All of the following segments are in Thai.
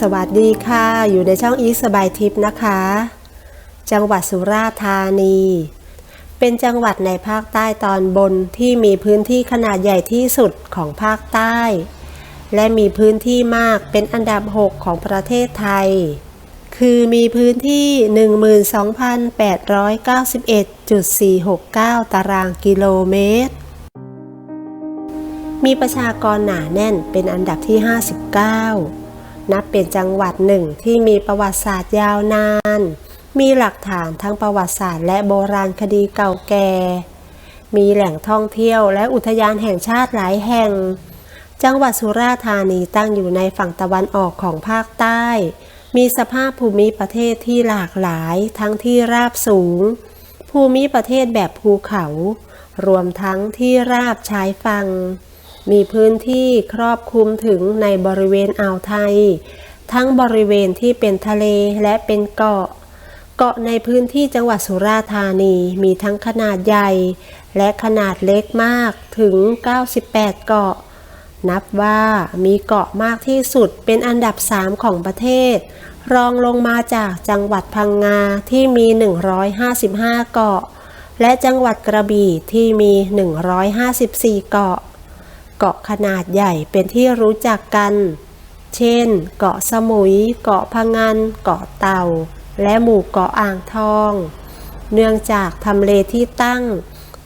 สวัสดีค่ะ อยู่ในช่องอีสบายทิพย์นะคะ จังหวัดสุราษฎร์ธานี เป็นจังหวัดในภาคใต้ตอนบนที่มีพื้นที่ขนาดใหญ่ที่สุดของภาคใต้ และมีพื้นที่มากเป็นอันดับ 6 ของประเทศไทย คือมีพื้นที่ 12,891.469 ตารางกิโลเมตร มีประชากรหนาแน่นเป็นอันดับที่ 59 นับเป็นจังหวัดหนึ่งที่มีประวัติศาสตร์ยาวนาน มีหลักฐานทั้งประวัติศาสตร์และโบราณคดีเก่าแก่ มีแหล่งท่องเที่ยวและอุทยานแห่งชาติหลายแห่ง จังหวัดสุราษฎร์ธานีตั้งอยู่ในฝั่งตะวันออกของภาคใต้ มีสภาพภูมิประเทศที่หลากหลายทั้งที่ราบสูง ภูมิประเทศแบบภูเขา รวมทั้งที่ราบชายฝั่ง มีพื้นที่ครอบคลุมถึงในบริเวณอ่าวไทย ทั้งบริเวณที่เป็นทะเลและเป็นเกาะ เกาะในพื้นที่จังหวัดสุราษฎร์ธานีมีทั้งขนาดใหญ่ และขนาดเล็กมากถึง 98 เกาะ นับว่ามีเกาะมากที่สุดเป็นอันดับ 3 ของประเทศ รองลงมาจากจังหวัดพังงาที่มี 155 เกาะและจังหวัดกระบี่ที่มี 154 เกาะ เกาะขนาดใหญ่เป็นที่รู้จักกัน เช่น เกาะสมุย เกาะพังงานเกาะเต่า และหมู่เกาะอ่างทอง เนื่องจากทำเลที่ตั้ง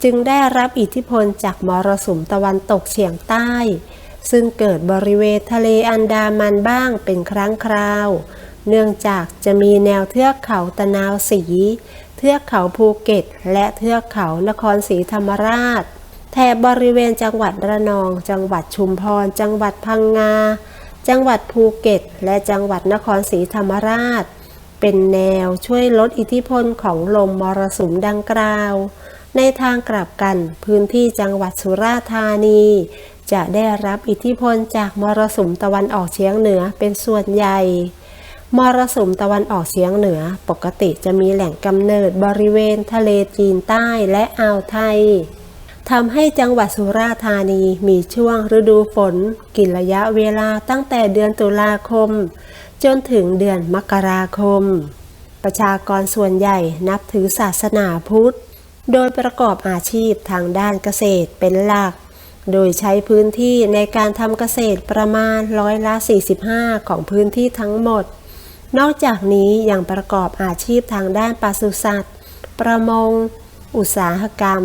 จึงได้รับอิทธิพลจากมรสุมตะวันตกเฉียงใต้ ซึ่งเกิดบริเวณทะเลอันดามันบ้างเป็นครั้งคราว เนื่องจากจะมีแนวเทือกเขาตะนาวสี เทือกเขาภูเก็ต และเทือกเขานครศรีธรรมราช แถบบริเวณจังหวัดระนอง จังหวัดชุมพร จังหวัดพังงา จังหวัดภูเก็ต และจังหวัดนครศรีธรรมราช เป็นแนวช่วยลดอิทธิพลของลมมรสุมดังกล่าว ในทางกลับกันพื้นที่จังหวัดสุราษฎร์ธานี จะได้รับอิทธิพลจากมรสุมตะวันออกเฉียงเหนือเป็นส่วนใหญ่มรสุมตะวันออกเฉียงเหนือปกติจะมีแหล่งกำเนิดบริเวณทะเลจีนใต้และอ่าวไทย ทำให้จังหวัดสุราษฎร์ธานีมีช่วงฤดูฝน กินระยะเวลาตั้งแต่เดือนตุลาคม จนถึงเดือนมกราคม ประชากรส่วนใหญ่นับถือศาสนาพุทธ โดยประกอบอาชีพทางด้านเกษตรเป็นหลัก โดยใช้พื้นที่ในการทำเกษตรประมาณร้อยละ 45 ของพื้นที่ทั้งหมด นอกจากนี้ยังประกอบอาชีพทางด้านปศุสัตว์ ประมง อุตสาหกรรม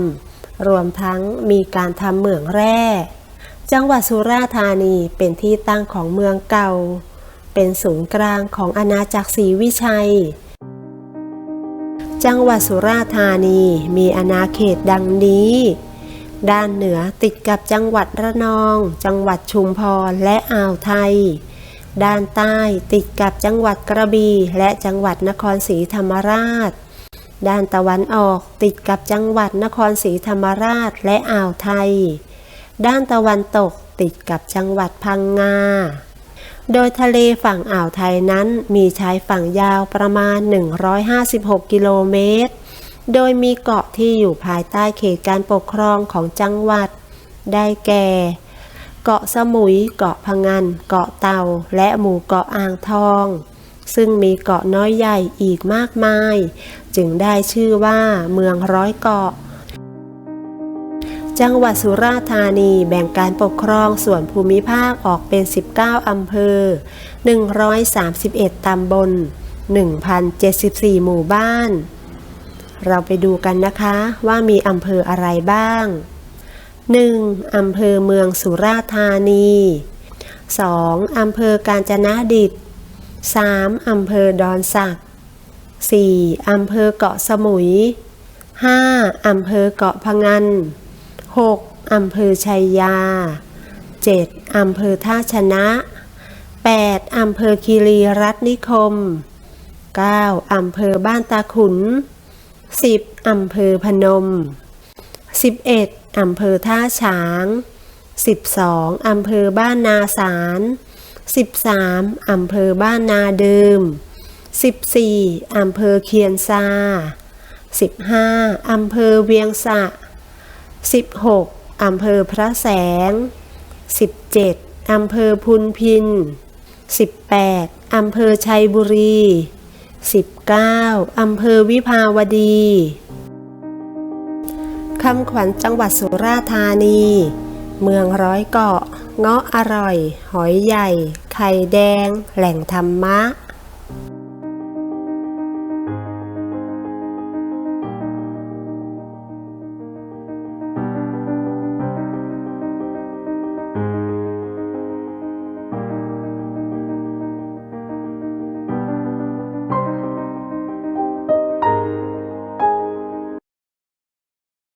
รวมทั้งมีการทำเหมืองแร่ จังหวัดสุราษฎร์ธานีเป็นที่ตั้งของเมืองเก่า เป็นศูนย์กลางของอาณาจักรศรีวิชัย จังหวัดสุราษฎร์ธานีมีอาณาเขตดังนี้ ด้านเหนือติดกับจังหวัดระนอง จังหวัดชุมพรและอ่าวไทย ด้านใต้ติดกับจังหวัดกระบี่และจังหวัดนครศรีธรรมราช ด้านตะวันออกติดกับจังหวัดนครศรีธรรมราชและอ่าวไทย ด้านตะวันตกติดกับจังหวัดพังงา โดยทะเลฝั่งอ่าวไทยนั้นมีชายฝั่งยาวประมาณ 156 กิโลเมตร โดยมีเกาะที่อยู่ภายใต้เขตการปกครองของจังหวัด ได้แก่ เกาะสมุย เกาะพังงานเกาะเต่า และหมู่เกาะอ่างทองซึ่งมีเกาะน้อยใหญ่อีกมากมาย จึงได้ชื่อว่าเมืองร้อยเกาะ จังหวัดสุราษฎร์ธานีแบ่งการปกครองส่วนภูมิภาคออกเป็น 19 อำเภอ 131 ตำบล 1,074 หมู่บ้าน เราไปดูกันนะคะว่ามีอำเภออะไรบ้าง 1. อำเภอเมืองสุราษฎร์ธานี 2. อำเภอกาญจนดิต 3. อำเภอดอนสัก 4. อำเภอเกาะสมุย 5. อำเภอเกาะพะงัน 6. อำเภอชัยยา 7. อำเภอท่าชนะ 8. อำเภอคีรีรัตนิคม 9. อำเภอบ้านตาขุน 10. อำเภอพนม 11. อำเภอท่าฉาง 12. อำเภอบ้านนาสาร 13. อำเภอบ้านนาเดิม 14. อำเภอเคียนซา 15. อำเภอเวียงสะ 16. อำเภอพระแสง 17. อำเภอพุนพิน 18. อำเภอชัยบุรี 19อำเภอวิภาวดีคำขวัญจังหวัดสุราษฎร์ธานี เมืองร้อยเกาะ เงาะอร่อย หอยใหญ่ ไข่แดง แหล่งธรรมะ